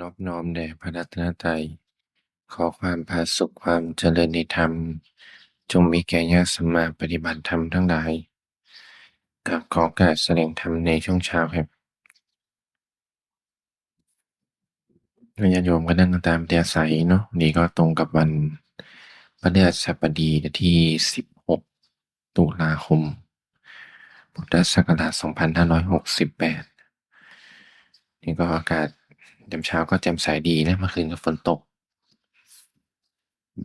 นอบน้อมแด่พระรัตนตรัย ขอความผาสุขความเจริญในธรรม จงมีแก่ญาติสมมาปฏิบัติธรรมทั้งหลายกับขอการแสดงธรรมในช่วงเช้าครับญาติโยมก็นั่งตามเตียสัยเนาะนี่ก็ตรงกับวันพฤหัสบดีที่ 16 ตุลาคม พุทธศักราช 2568 นี่ก็อากาศ ยามเช้าก็แจ่มใสดีนะเมื่อคืนก็ฝนตก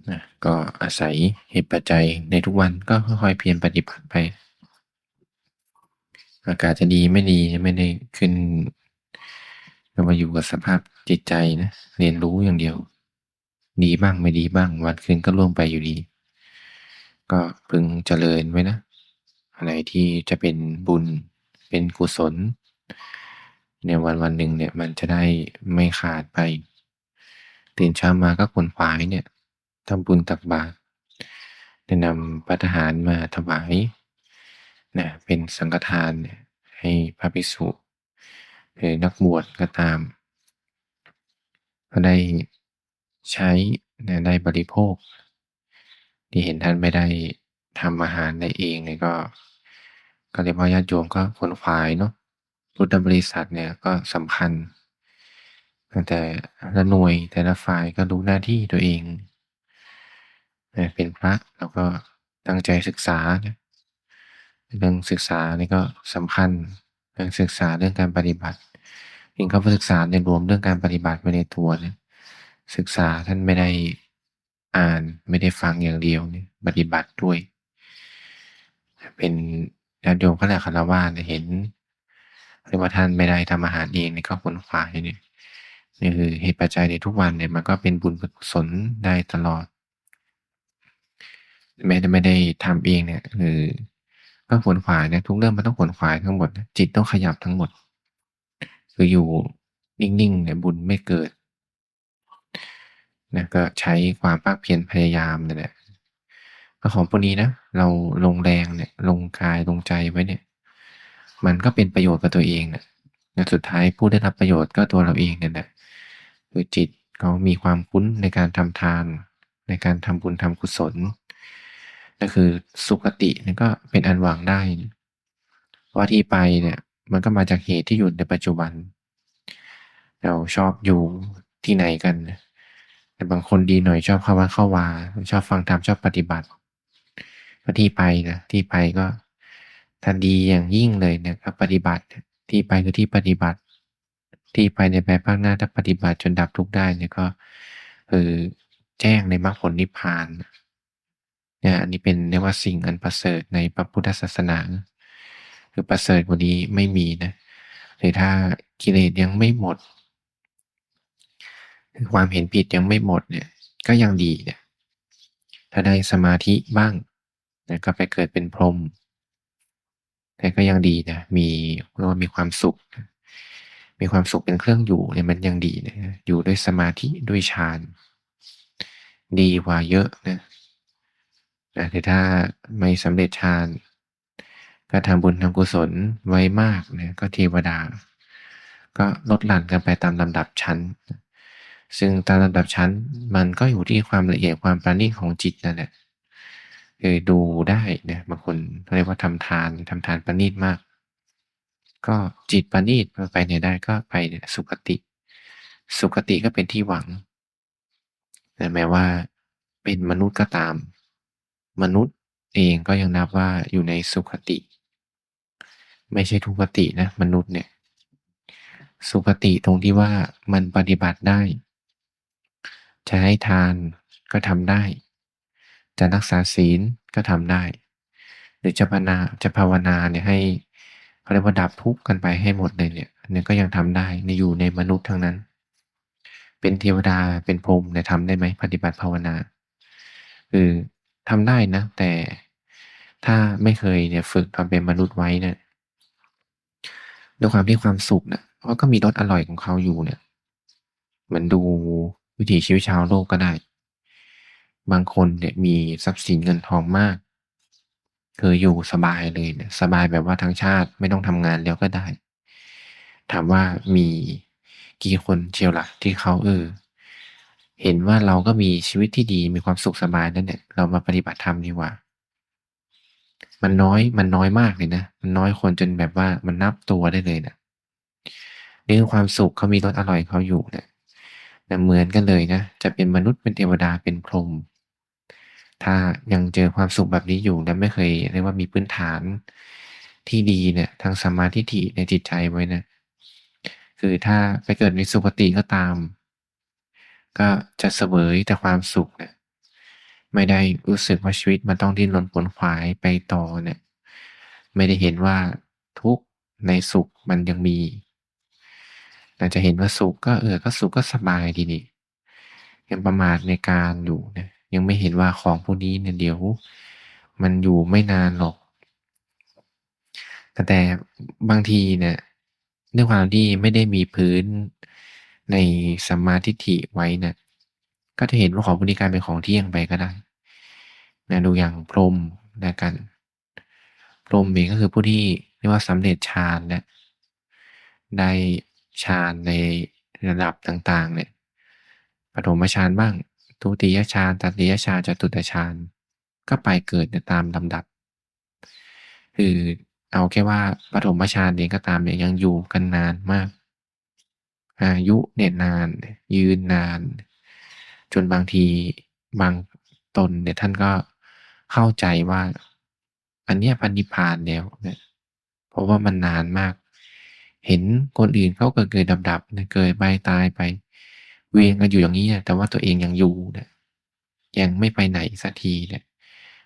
นะก็อาศัยเหตุปัจจัยในทุกวันก็ค่อยๆเพียรปฏิบัติไป อากาศจะดีไม่ดีไม่ได้ขึ้นก็มาอยู่กับสภาพจิตใจนะ เรียนรู้อย่างเดียว ดีบ้างไม่ดีบ้าง วันคืนก็ล่วงไปอยู่ดี ก็พึงเจริญไว้นะ อะไรที่จะเป็นบุญเป็นกุศล ในวันวันหนึ่งเนี่ยมันจะได้ไม่ขาดไปตื่นเช้ามาก็ขวนขวายเนี่ยทำบุญตักบาตรได้นำปัตหารมาถวายนะเป็นสังฆทานเนี่ยให้พระภิกษุหรือนักบวชก็ตาม ก็ได้ใช้นะได้บริโภค ที่เห็นท่านไม่ได้ทำอาหารได้เองเนี่ยก็ ก็เรียกว่าญาติโยมก็ขวนขวายเนาะ พุทธบริษัทเนี่ยก็สำคัญ แต่ละหน่วยแต่ละฝ่ายก็รู้หน้าที่ตัวเองเป็นพระแล้วก็ตั้งใจศึกษาเรื่องศึกษานี่ก็สำคัญเรื่องศึกษาเรื่องการปฏิบัติจริงเขาศึกษาในรวมเรื่องการปฏิบัติไปในตัวเนี่ยศึกษาท่านไม่ได้อ่านไม่ได้ฟังอย่างเดียวเนี่ยปฏิบัติด้วย เป็นญาติโยมขณะคารวะเนี่ยเห็น เรียกว่าท่านไม่ได้ทำอาหารเองในก็ขนขวายเนี่ยนี่คือเหตุปัจจัยในทุกวันเนี่ยมันก็เป็นบุญกุศลได้ตลอด แม้จะไม่ได้ทำเองเนี่ยคือก็ขวนขวายเนี่ยทุกเรื่องมันต้องขวนขวายทั้งหมด จิตต้องขยับทั้งหมด คืออยู่นิ่งๆเนี่ยบุญไม่เกิดนะก็ใช้ความภาคเพียรพยายามนั่นแหละก็ของพวกนี้นะ เราลงแรงเนี่ย ลงกายลงใจไว้เนี่ย มันก็เป็นประโยชน์กับตัวเองนะและสุดท้ายผู้ได้รับประโยชน์ก็ตัวเราเองเนี่ยแหละคือจิตเขามีความคุ้นในการทำทาน ในการทำบุญทำกุศลก็คือสุขตินี่ก็เป็นอันหวังได้ว่าที่ไปเนี่ยมันก็มาจากเหตุที่อยู่ในปัจจุบัน เราชอบอยู่ที่ไหนกัน แต่บางคนดีหน่อยชอบเข้าวัดเข้าวา ชอบฟังธรรมชอบปฏิบัติก็ที่ไปนะที่ไปก็ ทันดีอย่างยิ่งเลยนี่ยก็ปฏิบัติที่ไปคือที่ปฏิบัติ ที่ไปในแบบภาคหน้าถ้าปฏิบัติจนดับทุกได้เนี่ยก็คือแจ้งในมรรคผลนิพพานเนี่ยอันนี้เป็นเรียกว่าสิ่งอันประเสริฐในพระพุทธศาสนา คือประเสริฐกว่านี้ไม่มีนะหรือถ้ากิเลสยังไม่หมดคือความเห็นผิดยังไม่หมดเนี่ยก็ยังดีเนี่ยถ้าได้สมาธิบ้างนะก็ไปเกิดเป็นพรหม แต่ก็ยังดีนะ มีเรียกว่ามีความสุข มีความสุขเป็นเครื่องอยู่เนี่ยมันยังดีนะ อยู่ด้วยสมาธิด้วยฌาน ดีกว่าเยอะนะนะแต่ถ้าไม่สำเร็จฌานก็ทำบุญทำกุศลไว้มากนะก็เทวดา ก็ลดหลั่นกันไปตามลำดับชั้น ซึ่งตามลำดับชั้นมันก็อยู่ที่ความละเอียดความประณีตของจิตนั่นแหละ คือดูได้นะบางคนเรียกว่าทำทานทำทานประณีตมาก ก็จิตประณีตไปไหนได้ก็ไปสุคติ สุคติก็เป็นที่หวังแต่แม้ว่าเป็นมนุษย์ก็ตาม มนุษย์เองก็ยังนับว่าอยู่ในสุขติ ไม่ใช่ทุกตินะ มนุษย์เนี่ย สุขติตรงที่ว่ามันปฏิบัติได้ จะให้ทานก็ทำได้ จะรักษาศีลก็ทำได้ หรือจะภาวนาจะภาวนาเนี่ยให้เขาเรียกว่าดับทุกข์กันไปให้หมดเลยเนี่ยเนี่ยก็ยังทำได้ในอยู่ในมนุษย์ทั้งนั้น เป็นเทวดาเป็นพรหมเนี่ยทำได้ไหมปฏิบัติภาวนาคือทำได้นะ แต่ถ้าไม่เคยเนี่ยฝึกความเป็นมนุษย์ไว้เนี่ยด้วยความที่ความสุขเนี่ยเขาก็มีรสอร่อยของเขาอยู่เนี่ย เหมือนดูวิถีชีวิตชาวโลกก็ได้ บางคนเนี่ยมีทรัพย์สินเงินทองมากเคยอยู่สบายเลยเนี่ยสบายแบบว่าทั้งชาติไม่ต้องทำงานแล้วก็ได้ ถามว่ามีกี่คนเชียวล่ะที่เขาเออเห็นว่าเราก็มีชีวิตที่ดีมีความสุขสบายนั่นแหละเรามาปฏิบัติธรรมดีกว่า มันน้อยมันน้อยมากเลยนะ มันน้อยคนจนแบบว่ามันนับตัวได้เลยน่ะนี่คือความสุขเขามีรสอร่อยเขาอยู่เนี่ยเหมือนกันเลยนะ จะเป็นมนุษย์เป็นเทวดาเป็นพรหม ถ้ายังเจอความสุขแบบนี้อยู่และไม่เคยเรียกว่ามีพื้นฐานที่ดีเนี่ยทางสมาทิฐิในจิตใจไว้นะคือถ้าไปเกิดในสุคติก็ตาม ก็จะเสวยแต่ความสุขเนี่ยไม่ได้รู้สึกว่าชีวิตมันต้องดิ้นรนขวนขวายไปต่อเนี่ย ไม่ได้เห็นว่าทุกข์ในสุขมันยังมีแต่จะเห็นว่าสุขก็เออก็สุขก็สบายดีนี่ยังประมาทในการอยู่เนี่ย ยังไม่เห็นว่าของพวกนี้เนี่ยเดี๋ยว มันอยู่ไม่นานหรอก แต่แต่บางทีเนี่ยด้วยความที่ไม่ได้มีพื้นในสัมมาทิฏฐิไว้เนี่ยก็จะเห็นว่าของพวกนี้กลายเป็นของเที่ยงไปก็ได้นะดูอย่างพรมแล้วกัน พรมเองก็คือผู้ที่เรียกว่าสำเร็จฌานแล้วได้ฌานในระดับต่าง ๆ เนี่ยปฐมฌานบ้าง ทุติยฌานตติยฌานจตุตฌานก็ไปเกิดตามลำดับ คือเอาแค่ว่าปฐมฌานเองก็ตามเนี่ยยังอยู่กันนานมาก อายุเนี่ยนาน ยืนนาน จนบางทีบางตนเนี่ยท่านก็เข้าใจว่า อันเนี้ยพระนิพานแล้วเนี่ยเพราะว่ามันนานมาก เห็นคนอื่นเขาเกิดๆดับๆเนี่ยเกิดไปตายไป เวียนกันอยู่อย่างงี้อะแต่ว่าตัวเองยังอยู่เนี่ยยังไม่ไปไหนสักทีเนี่ย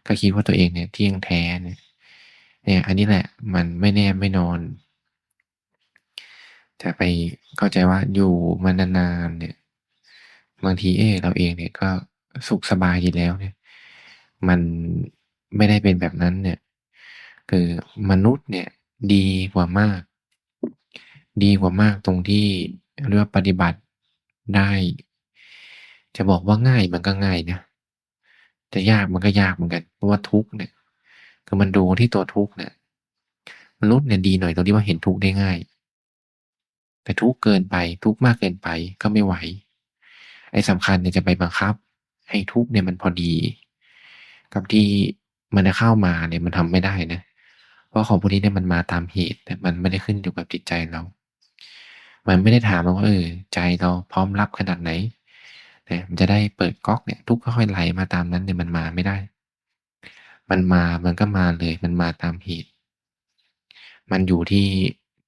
ก็คิดว่าตัวเองเนี่ยเที่ยงแท้เนี่ยเนี่ยอันนี้แหละมันไม่แน่ไม่นอนจะไปเข้าใจว่าอยู่มานานๆเนี่ยบางทีเอ๊เราเองเนี่ยก็สุขสบายดีแล้วเนี่ย มันไม่ได้เป็นแบบนั้นเนี่ย คือมนุษย์เนี่ยดีกว่ามาก ดีกว่ามากตรงที่เรียกว่าปฏิบัติ ได้ จะบอกว่าง่ายมันก็ง่ายนะ แต่ยากมันก็ยากเหมือนกัน เพราะว่าทุกเนี่ยคือมันดูที่ตัวทุกเนี่ยมนุษย์เนี่ยดีหน่อยตรงที่ว่าเห็นทุกได้ง่าย แต่ทุกเกินไปทุกมากเกินไปก็ไม่ไหว ไอ้สำคัญเนี่ยจะไปบังคับ ให้ทุกเนี่ยมันพอดี กับที่มันจะเข้ามาเนี่ยมันทำไม่ได้นะ เพราะของพวกนี้เนี่ยมันมาตามเหตุแต่มันไม่ได้ขึ้นอยู่กับจิตใจเรา มันไม่ได้ถามว่าเออใจเราพร้อมรับขนาดไหนนะมันจะได้เปิดก๊อกเนี่ย ทุกข์ค่อยไหลมาตามนั้นเนี่ยมันมาไม่ได้ มันมามันก็มาเลย มันมาตามเหตุ มันอยู่ที่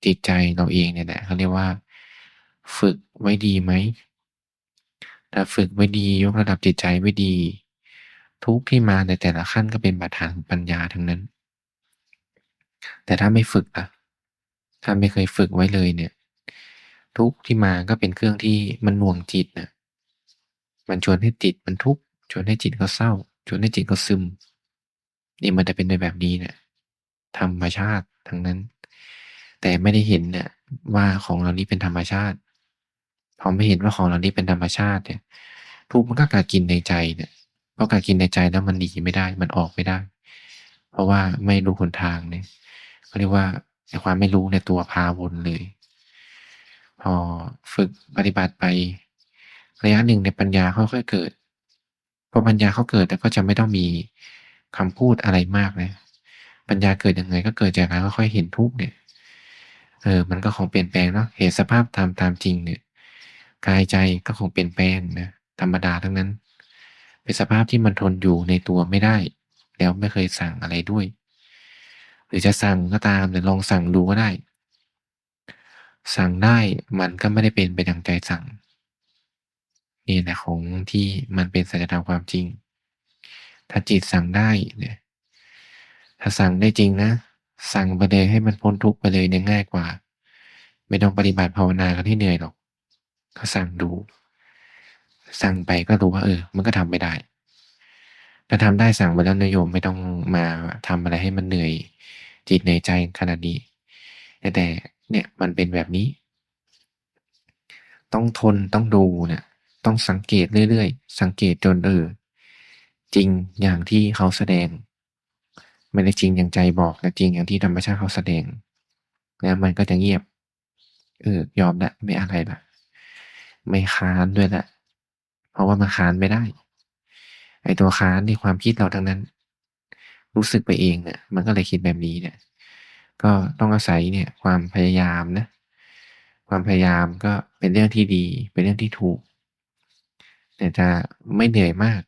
จิตใจเราเองเนี่ยแหละเขาเรียกว่า ฝึกไว้ดีไหมถ้าฝึกไว้ดียกระดับจิตใจไว้ดี ทุกข์ที่มาในแต่ละขั้นก็เป็นบาดฐานของปัญญาทั้งนั้น แต่ถ้าไม่ฝึกล่ะถ้าไม่เคยฝึกไว้เลยเนี่ย ทุกข์ที่มาก็เป็นเครื่องที่มันหน่วงจิตนะมันชวนให้จิตมันทุกข์ชวนให้จิตเขาเศร้า ชวนให้จิตเขาซึม นี่มันจะเป็นไปแบบนี้เนี่ยธรรมชาติทั้งนั้น แต่ไม่ได้เห็นเนี่ยว่าของเหล่านี้เป็นธรรมชาติพอไม่เห็นว่าของเหล่านี้เป็นธรรมชาติเนี่ย ทุกข์มันก็กัดกินในใจเนี่ยเพอกัดกินในใจแล้วมันหนีไม่ได้ มันออกไม่ได้ เพราะว่าไม่รู้หนทางเนี่ยเขาเรียกว่าความไม่รู้ในตัวพาวนเลย พอฝึกปฏิบัติไประยะหนึ่งเนี่ยปัญญาค่อยๆเกิดพอปัญญาเขาเกิดแล้วก็จะไม่ต้องมีคำพูดอะไรมากนะปัญญาเกิดยังไงก็เกิดจากการค่อยๆเห็นทุกข์เนี่ยเออมันก็คงเปลี่ยนแปลงเนาะเห็นสภาพตามตามจริงเนี่ยกายใจก็คงเปลี่ยนแปลงนะธรรมดาทั้งนั้น เป็นสภาพที่มันทนอยู่ในตัวไม่ได้ แล้วไม่เคยสั่งอะไรด้วย หรือจะสั่งก็ตามแต่ลองสั่งดูก็ได้ สั่งได้มันก็ไม่ได้เป็นไปดังใจสั่ง นี่แหละของที่มันเป็นสัจธรรมความจริง ถ้าจิตสั่งได้เนี่ยถ้าสั่งได้จริงนะ สั่งไปเลยให้มันพ้นทุกข์ไปเลยเนี่ยง่ายกว่า ไม่ต้องปฏิบัติภาวนากันให้เหนื่อยหรอก ก็สั่งดู สั่งไปก็รู้ว่า เออ มันก็ทำไม่ได้ ถ้าทำได้สั่งไปแล้วนโยมไม่ต้องมาทำอะไรให้มันเหนื่อยจิตเหนื่อยใจขนาดนี้แต่ เนี่ยมันเป็นแบบนี้ ต้องทนต้องดูเนี่ยต้องสังเกตเรื่อยๆ สังเกตจนเออจริงอย่างที่เขาแสดง ไม่ได้จริงอย่างใจบอกแต่จริงอย่างที่ธรรมชาติเขาแสดงแล้วมันก็จะเงียบ เออยอมล้วไม่อะไรละไม่ค้านด้วยละเพราะว่ามันค้านไม่ได้ ไอตัวค้านในความคิดเราทั้งนั้น รู้สึกไปเองเนี่ยมันก็เลยคิดแบบนี้เนี่ย ก็ต้องอาศัยเนี่ยความพยายามนะความพยายามก็เป็นเรื่องที่ดี เป็นเรื่องที่ถูก แต่จะไม่เหนื่อยมาก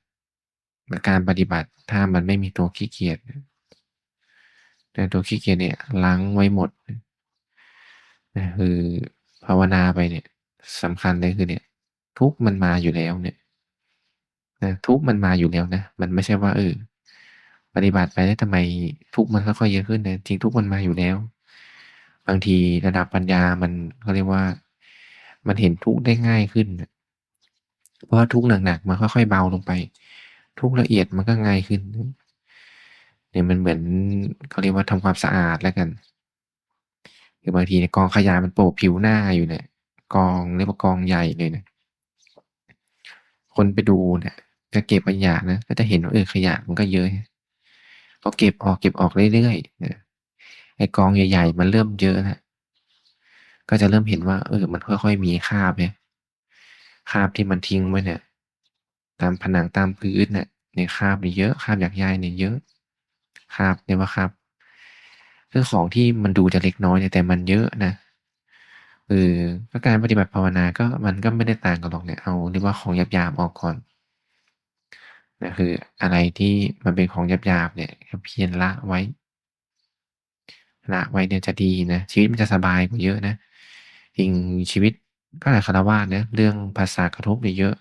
ในการปฏิบัติถ้ามันไม่มีตัวขี้เกียจแต่ตัวขี้เกียจเนี่ยล้างไว้หมดนะคือภาวนาไปเนี่ยสำคัญเลยคือเนี่ย ทุกมันมาอยู่แล้วเนี่ยนะทุกมันมาอยู่แล้วนะ มันไม่ใช่ว่าเออ ปฏิบัติไปแล้วทำไมทุกมันค่อยๆเยอะขึ้นนะจริงทุกมันมาอยู่แล้ว บางทีระดับปัญญามันเขาเรียกว่า มันเห็นทุกได้ง่ายขึ้น เพราะว่าทุกหนักๆมันค่อยๆเบาลงไป ทุกละเอียดมันก็ง่ายขึ้นเนี่ยมันเหมือนเขาเรียกว่าทำความสะอาดแล้วกันคือบางทีเนี่ยกองขยะมันโปะผิวหน้าอยู่เนี่ยกองเรียกว่ากองใหญ่เลยเนี่ยคนไปดูเนี่ยจะเก็บขยะนะก็จะเห็นว่าเออขยะมันก็เยอะ พอเก็บออกเก็บออกเรื่อยๆไอ้กองใหญ่ๆ มันเริ่มเยอะแล้วก็จะเริ่มเห็นว่าเออมันค่อยๆมีคาบเนี่ยคาบที่มันทิ้งไว้เนี่ย ตามผนังตามพื้นเนี่ยเนี่ยคาบเนี่ยเยอะคาบหยากใยเนี่ยเยอะคาบเรียกว่าคราบคือของที่มันดูจะเล็กน้อยเนี่ยแต่มันเยอะนะเออก็การปฏิบัติภาวนาก็มันก็ไม่ได้ต่างกันหรอกเนี่ยเอาเรียกว่าของหยาบๆออกก่อน นะคืออะไรที่มันเป็นของหยาบๆเนี่ยเพียรละไว้ละไว้เนี่ยจะดีนะชีวิตมันจะสบายกว่าเยอะนะจริงชีวิตก็หลายฆรวาสนะเรื่องภาษากระทบเนี่ยเยอะ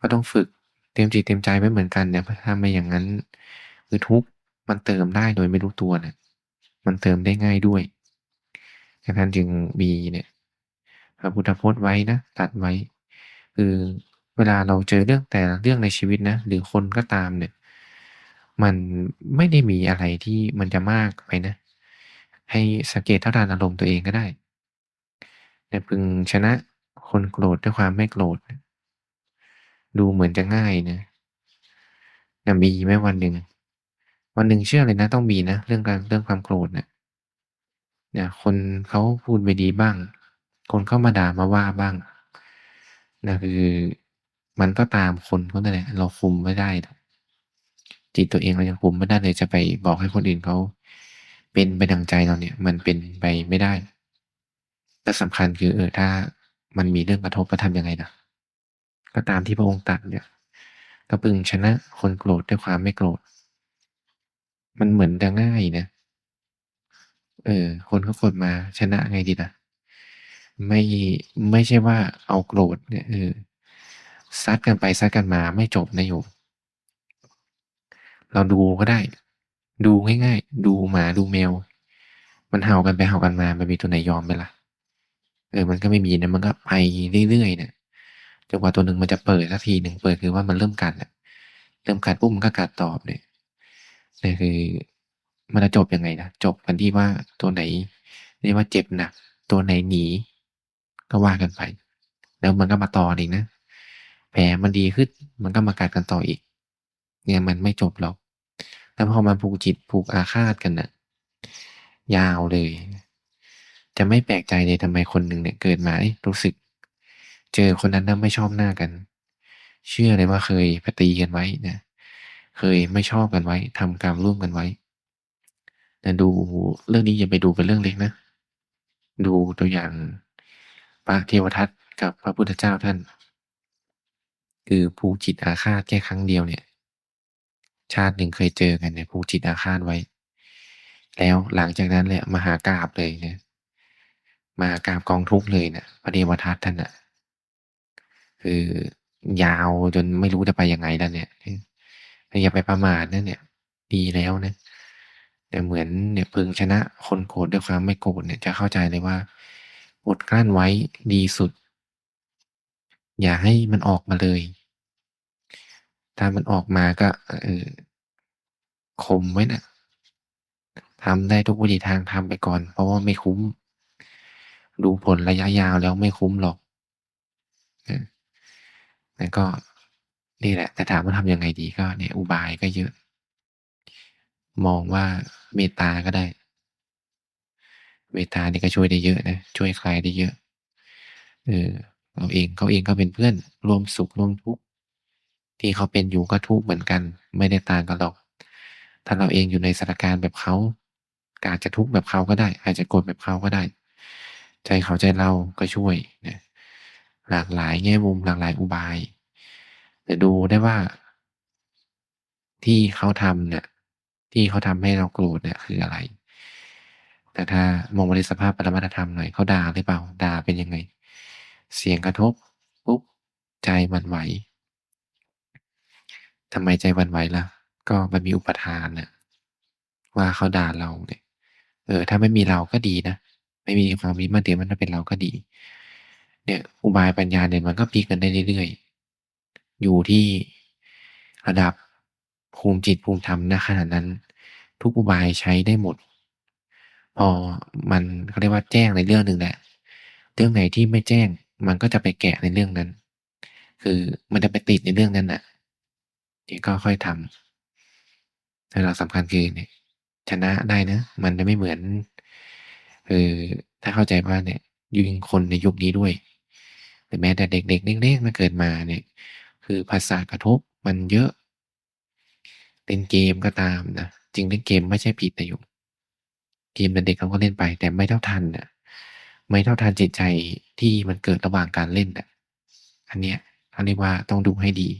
ก็ต้องฝึกเตรียมจิตเตรียมใจไว้เหมือนกันเนี่ยถ้าไม่อย่างงั้นคือทุกข์มันเติมได้โดยไม่รู้ตัวเนี่ยมันเติมได้ง่ายด้วยดังนั้นจึงมีเนี่ยพระพุทธพจน์ไว้นะตรัสไว้ คือ เวลาเราเจอเรื่องแต่ละเรื่องในชีวิตนะ หรือคนก็ตามเนี่ย มันไม่ได้มีอะไรที่มันจะมากไปนะ ให้สังเกตเท่าทันอารมณ์ตัวเองก็ได้อย่าพึงชนะคนโกรธด้วยความไม่โกรธ ดูเหมือนจะง่ายนะแต่มีไหมวันหนึ่ง วันหนึ่งเชื่อเลยนะ ต้องมีนะ เรื่องการเรื่องความโกรธเนี่ยเนี่ยคนเขาพูดไม่ดีบ้าง คนเข้ามาด่ามาว่าบ้างนะคือ มันก็ตามคนเขานั่นแหละเราคุมไม่ได้จิตตัวเองเรายังคุมไม่ได้เลยจะไปบอกให้คนอื่นเขาเป็นไปดังใจเราเนี่ย มันเป็นไปไม่ได้และสำคัญคือเออถ้ามันมีเรื่องกระทบแล้วทำยังไงล่ะก็ตามที่พระองค์ตรัสเนี่ยก็พึงชนะคนโกรธด้วยความไม่โกรธ มันเหมือนจะง่ายนะ เออ คนเขาโกรธมาชนะไงดีล่ะไม่ไม่ใช่ว่าเอาโกรธเนี่ยเออ ซัดกันไปซัดกันมาไม่จบนะโยมเราดูก็ได้ ดูง่ายๆ ดูหมาดูแมว มันเห่ากันไปเห่ากันมามันมีตัวไหนยอมไหมล่ะเออมันก็ไม่มีนะมันก็ไปเรื่อยๆเนี่ยจนกว่าตัวหนึ่งมันจะเปิดสักทีหนึ่งเปิดคือว่ามันเริ่มกัดอะเริ่มกัดปุ๊บมันก็กัดตอบเนี่ยเนี่ยคือ มันจะจบยังไงล่ะจบกันที่ว่าตัวไหนเรียกว่าเจ็บหนักตัวไหนหนี ก็ว่ากันไป แล้วมันก็มาต่ออีกนะ แผลมันดีขึ้นมันก็มากัดกันต่ออีก เนี่ยมันไม่จบหรอกแล้วพอมาผูกจิตผูกอาฆาตกันน่ะยาวเลย จะไม่แปลกใจเลยทำไมคนหนึ่งเนี่ยเกิดมารู้สึก เจอคนนั้นแล้วไม่ชอบหน้ากัน เชื่อเลยว่าเคยปตีกันไว้นะเคยไม่ชอบกันไว้ทำกรรมร่วมกันไว้แต่ดูเรื่องนี้อย่าไปดูเป็นเรื่องเล็กนะ ดูตัวอย่างพระเทวทัตกับพระพุทธเจ้าท่าน คือผูกจิตอาฆาตแค่ครั้งเดียวเนี่ย ชาติหนึ่งเคยเจอกันเนี่ยผูกจิตอาฆาตไว้ แล้วหลังจากนั้นแหละมหากาพย์เลยเนี่ยมหากาพย์กองทุกข์เลยเนี่ยพระเทวทัตท่านน่ะ คือยาวจนไม่รู้จะไปยังไงแล้วเนี่ยอย่าไปประมาทนะเนี่ย ดีแล้วนะแต่เหมือนเนี่ยพึงชนะคนโกรธด้วยความไม่โกรธเนี่ยจะเข้าใจเลยว่าอดกลั้นไว้ดีสุด อย่าให้มันออกมาเลย ถ้ามันออกมาก็เออข่มไว้น่ะทำได้ทุกวิถีทางทำไปก่อน เพราะว่าไม่คุ้ม ดูผลระยะยาวแล้วไม่คุ้มหรอกเออแต่ก็นี่แหละ แต่ถามว่าทำยังไงดีก็เนี่ยอุบายก็เยอะ มองว่าเมตตาก็ได้ เมตตานี่ก็ช่วยได้เยอะนะ ช่วยใครได้เยอะ เอเออเราเองเขาเองก็เป็นเพื่อน ร่วมสุขร่วมทุกข์ ที่เขาเป็นอยู่ก็ทุกข์เหมือนกัน ไม่ได้ต่างกันหรอก ถ้าเราเองอยู่ในสถานการณ์แบบเขาก็อาจจะทุกข์แบบเขาก็ได้ อาจจะโกรธแบบเขาก็ได้ ใจเขาใจเราก็ช่วยนะหลากหลายแง่มุมหลากหลายอุบาย แต่ดูได้ว่า ที่เขาทำเนี่ยที่เขาทำให้เราโกรธเนี่ยคืออะไร แต่ถ้ามองมาในสภาพปรมัตธรรมหน่อยเขาด่าหรือเปล่าด่าเป็นยังไง เสียงกระทบปุ๊บใจหวั่นไหว ทำไมใจวันไหวล่ะ ก็มันมีอุปทานน่ะว่าเขาด่าเราเนี่ย เออ ถ้าไม่มีเราก็ดีนะ ไม่มีความยึดมั่นถือมั่นว่าเป็นเราก็ดี เนี่ยอุบายปัญญาเนี่ยมันก็พลิกกันได้เรื่อยๆ อยู่ที่ระดับภูมิจิตภูมิธรรมณขณะนั้น ทุกอุบายใช้ได้หมด พอมันเขาเรียกว่าแจ้งในเรื่องหนึ่งแหล้วเรื่องไหนที่ไม่แจ้งมันก็จะไปแกะในเรื่องนั้น คือมันจะไปติดในเรื่องนั้นน่ะ นี่ก็ค่อยทำแต่หลักสำคัญคือเนี่ย ชนะได้นะ มันจะไม่เหมือนเออถ้าเข้าใจว่าเนี่ยยิงคนในยุคนี้ด้วยหรือแม้แต่เด็กๆเล็กๆมาเกิดมาเนี่ย คือภาษากระทบมันเยอะเล่นเกมก็ตามนะจริงเล่นเกมไม่ใช่ผิดนะโยมเกมเด็กๆเขาก็เล่นไป แต่ไม่เท่าทันน่ะไม่เท่าทันจิตใจที่มันเกิดระหว่างการเล่นน่ะอันเนี้ยเขาเรียกว่าต้องดูให้ดี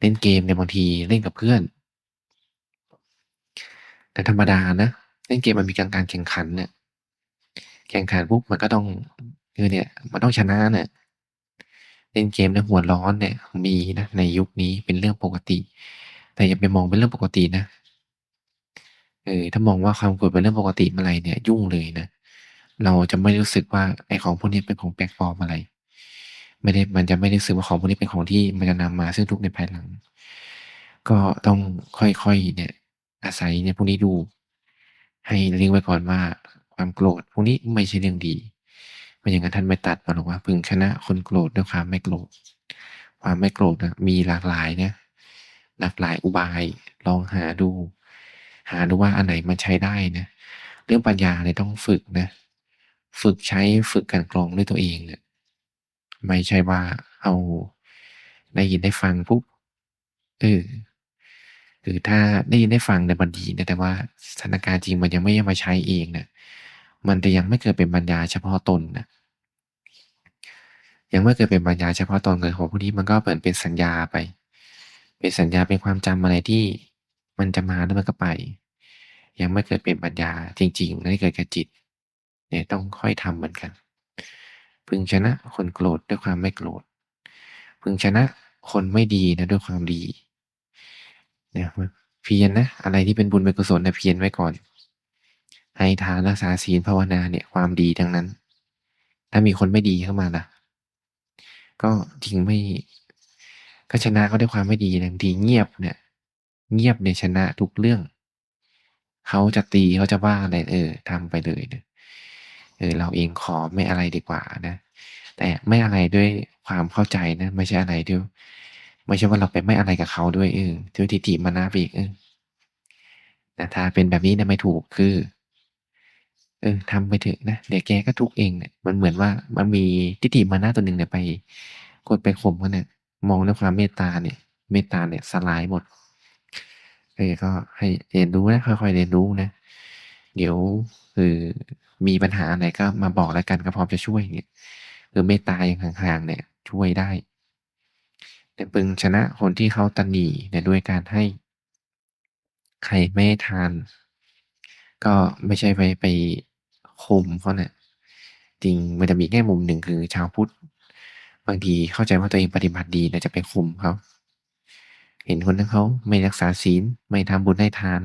เล่นเกมเนี่ยบางทีเล่นกับเพื่อน แต่ธรรมดานะเล่นเกมมันมีการการแข่งขันน่ะแข่งขันปุ๊บมันก็ต้องคือเนี่ย มันต้องชนะน่ะเล่นเกมแล้วหัวร้อนเนี่ย มีนะในยุคนี้เป็นเรื่องปกติ แต่อย่าไปมองเป็นเรื่องปกตินะเออถ้ามองว่าความโกรธเป็นเรื่องปกติเมื่อไรเนี่ย ยุ่งเลยนะเราจะไม่รู้สึกว่าไอ้ของพวกนี้เป็นของแปลกปลอมอะไร ไม่ได้มันจะไม่ได้รู้สึกว่าของพวกนี้เป็นของที่มันจะนำมาซึ่งทุกในภายหลัง ก็ต้องค่อยๆเนี่ย อาศัยเนี่ยพวกนี้ดู ให้ลิงไว้ก่อนว่าความโกรธพวกนี้ไม่ใช่เรื่องดีไม่อย่างงั้นท่านไม่ตรัสมาหรอกว่า พึงชนะคนโกรธด้วยความไม่โกรธความไม่โกรธน่ะมีหลากหลายนะหลากหลายอุบายลองหาดู หาดูว่าอันไหนมันใช้ได้นะเรื่องปัญญาเนี่ยต้องฝึกนะ ฝึกใช้ฝึกกลั่นกรองด้วยตัวเองเนี่ย ไม่ใช่ว่าเอาได้ยินได้ฟังปุ๊บเออคือถ้าได้ยินได้ฟังเนี่ยมันดีนะแต่ว่าสถานการณ์จริงมันยังไม่ได้มาใช้เองน่ะมันจะยังไม่เกิดเป็นปัญญาเฉพาะตนนะยังไม่เกิดเป็นปัญญาเฉพาะตนเลยของพวกนี้มันก็เหมือนเป็นสัญญาไป เป็นสัญญาเป็นความจำอะไรที่มันจะมาแล้วมันก็ไป ยังไม่เกิดเป็นปัญญาจริงๆให้เกิดแก่จิตเนี่ยต้องค่อยทำเหมือนกัน พึงชนะคนโกรธด้วยความไม่โกรธ พึงชนะคนไม่ดีนะด้วยความดีเนี่ยเพียรนะอะไรที่เป็นบุญเป็นกุศลน่ะเพียรไว้ก่อน ให้ทานรักษาศีลภาวนาเนี่ยความดีทั้งนั้น ถ้ามีคนไม่ดีเข้ามาล่ะ ก็จริงไม่ก็ชนะเขาด้วยความไม่ดีบางทีเงียบเนี่ย เงียบเนี่ยชนะทุกเรื่อง เขาจะตีเขาจะว่าอะไรเออทำไปเลยนะ เออเราเองขอไม่อะไรดีกว่านะ แต่ไม่อะไรด้วยความเข้าใจนะ ไม่ใช่อะไรด้วยไม่ใช่ว่าเราไปไม่อะไรกับเขาด้วยเออด้วทิฏฐิมานะไปอีกเออแต่ถ้าเป็นแบบนี้เนี่ยไม่ถูกคือ เออทำไปเถอะนะเดี๋ยวแกก็ทุกเองเนี่ยมันเหมือนว่ามันมีทิฏฐิมานะตัวหนึ่งเนี่ยไป กดไปข่มเขาเนี่ยมองด้วยความเมตตาเนี่ย เมตตาเนี่ยสลายหมดเออก็ให้เรียนรู้นะค่อยๆเรียนรู้นะ เดี๋ยวคือมีปัญหาอะไรก็มาบอกแล้วกันก็พร้อมจะช่วยอย่างเงี้ยคือเมตตาอย่างห่างๆเนี่ยช่วยได้ แต่พึงชนะคนที่เขาตณีเนี่ยด้วยการให้ใครไม่ทาน ก็ไม่ใช่ไปไปข่มเขาน่ะจริงมันจะมีแง่มุมหนึ่งคือชาวพุทธบางทีเข้าใจว่าตัวเองปฏิบัติดีแต่จะไปข่มเขาเห็นคนนั้นเขาไม่รักษาศีลไม่ทำบุญให้ทาน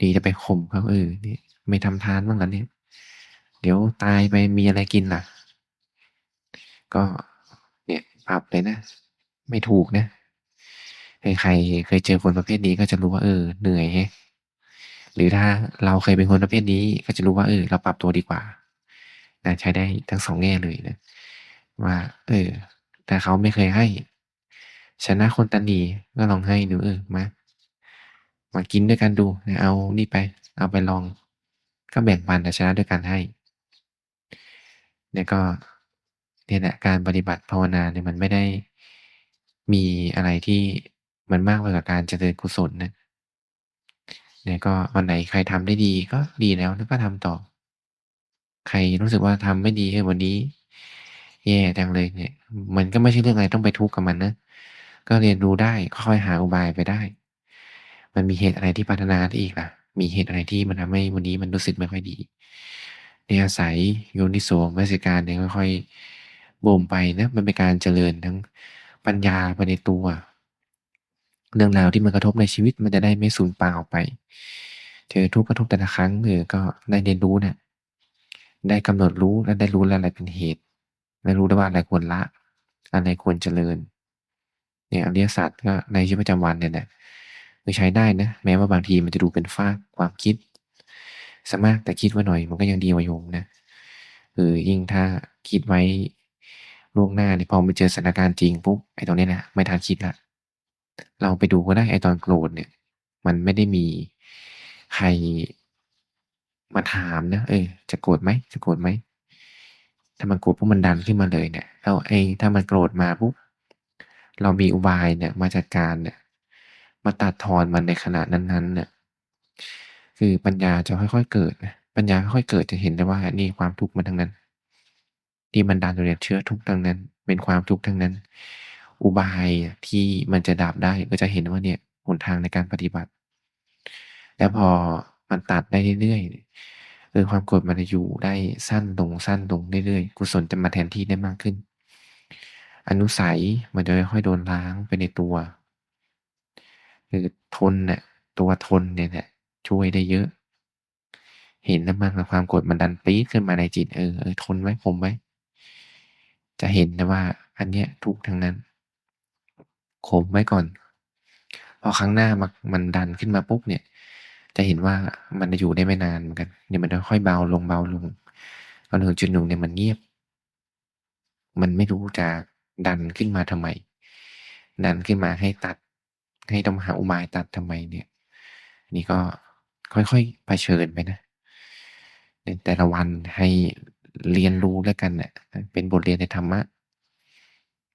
ดีจะไปข่มเขาเออนี่ไม่ทำทานบ้างเหรอเนี่ยเดี๋ยวตายไปมีอะไรกินล่ะ ก็เนี่ยปรับเลยนะ ไม่ถูกนะใครเคยเจอคนประเภทนี้ก็จะรู้ว่าเออเหนื่อยแฮะหรือถ้าเราเคยเป็นคนประเภทนี้ก็จะรู้ว่าเออ เราปรับตัวดีกว่านะใช้ได้ทั้ง2แง่เลยนะว่า เออถ้าเขาไม่เคยให้ชนะคนตณีก็ลองให้ดูเออมา มากินด้วยกันดูนะเอานี่ไปเอาไปลอง ก็แบ่งปันแต่ชนะด้วยการให้เนี่ยก็เนี่ยแหละการปฏิบัติภาวนาเนี่ยมันไม่ได้มีอะไรที่มันมากไปกว่าการเจริญกุศลนะเนี่ยก็วันไหนใครทำได้ดีก็ดีแล้วแล้วก็ทำต่อ ใครรู้สึกว่าทำไม่ดีเออวันนี้ แย่จังเลยเนี่ย มันก็ไม่ใช่เรื่องอะไรต้องไปทุกข์กับมันนะก็เรียนรู้ได้ค่อยหาอุบายไปได้ มันมีเหตุอะไรที่พัฒนาได้อีกล่ะ มีเหตุอะไรที่มันทำให้วันนี้มันรู้สึกไม่ค่อยดีเนี่ยอาศัยโยนิโสมนสิการเนี่ยค่อยๆบ่มไปนะมันเป็นการเจริญทั้งปัญญาไปในตัว เรื่องราวที่มันกระทบในชีวิตมันจะได้ไม่สูญเปล่าไป เจอทุกกระทบแต่ละครั้งเออก็ได้เรียนรู้เนี่ยได้กำหนดรู้และได้รู้แล้วอะไรเป็นเหตุได้รู้แล้ว่าอะไรควรละ อะไรควรเจริญ เนี่ยอริยสัจก็ในชีวิตประจำวันเนี่ยแหละ คือใช้ได้นะ แม้ว่าบางทีมันจะดูเป็นฟากความคิดสมากแต่คิดไว้หน่อยมันก็ยังดีกว่าโยมนะเออยิ่งถ้าคิดไว้ล่วงหน้าเนี่ยพอไปเจอสถานการณ์จริงปุ๊บไอ้ตรงเนี้ยแหละไม่ทันคิดล้วเราไปดูก็ได้ไอ้ตอนโกรธเนี่ย มันไม่ได้มีใครมาถามนะเออจะโกรธไหมจะโกรธไหมถ้ามันโกรธปุ๊บมันดันขึ้นมาเลยเนี่ยแล้วไอ้ถ้ามันโกรธมาปุ๊บเรามีอุบายเนี่ยมาจัดการเนี่ย มาตัดทอนมันในขณะนั้นๆเนี่ยคือปัญญาจะค่อยๆเกิดนะปัญญาค่อยๆเกิดจะเห็นได้ว่านี่ความทุกข์มันทั้งนั้น ที่มันดันอยู่เนี่ยเชื้อทุกข์ทั้งนั้น เป็นความทุกข์ทั้งนั้น อุบายที่มันจะดับได้ก็จะเห็นว่าเนี่ยหนทางในการปฏิบัติ แล้วพอมันตัดได้เรื่อยๆเออความโกรธมันจะอยู่ได้สั้นลงสั้นลงเรื่อยๆกุศลจะมาแทนที่ได้มากขึ้น อนุสัยมันจะค่อยๆโดนล้างไปในตัว คือทนน่ะตัวทนเนี่ยแหละช่วยได้เยอะ เห็นแล้วมันความกรธมันดันปี๊ดขึ้นมาในจิตเออเออทนไว้ข่มไว้ จะเห็นนะว่า อันเนี้ยทุกทั้งนั้นข่มไว้ก่อน พอครั้งหน้ามันมันดันขึ้นมาปุ๊บเนี่ย จะเห็นว่ามันจะอยู่ได้ไม่นานเหมือนกันเดี๋ยมันจะค่อยเบาลงเบาลงพอถึงจุดหนึ่งเนี่ยมันเงียบ มันไม่รู้จะดันขึ้นมาทำไม ดันขึ้นมาให้ตัด ให้ต้องหาอุบายตัดทำไมเนี่ยนี่ก็ค่อยๆเผชิญไปนะในแต่ละวันให้เรียนรู้แล้วกันน่ะเป็นบทเรียนในธรรมะ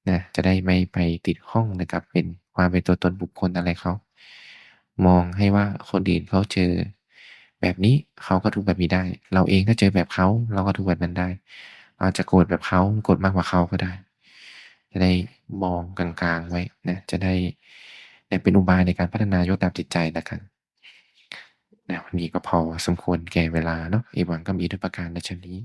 นะจะได้ไม่ไปติดข้องนะครับ เป็นความเป็นตัวตนบุคคลอะไรเขามองให้ว่าคนอื่นเขาเจอ แบบนี้เขาก็ทุกข์แบบนี้ได้ เราเองถ้าเจอแบบเขาเราก็ทุกข์แบบนั้นได้ เราอาจจะโกรธแบบเขาโกรธมากกว่าเขาก็ได้ จะได้มองกลางๆไว้นะจะได้ แต่เป็นอุบายในการพัฒนายกตามจิตใจแล้วกันนะวันนี้ก็พอสมควรแก่เวลาเนาะเอวังก็มีด้วยประการฉะนี้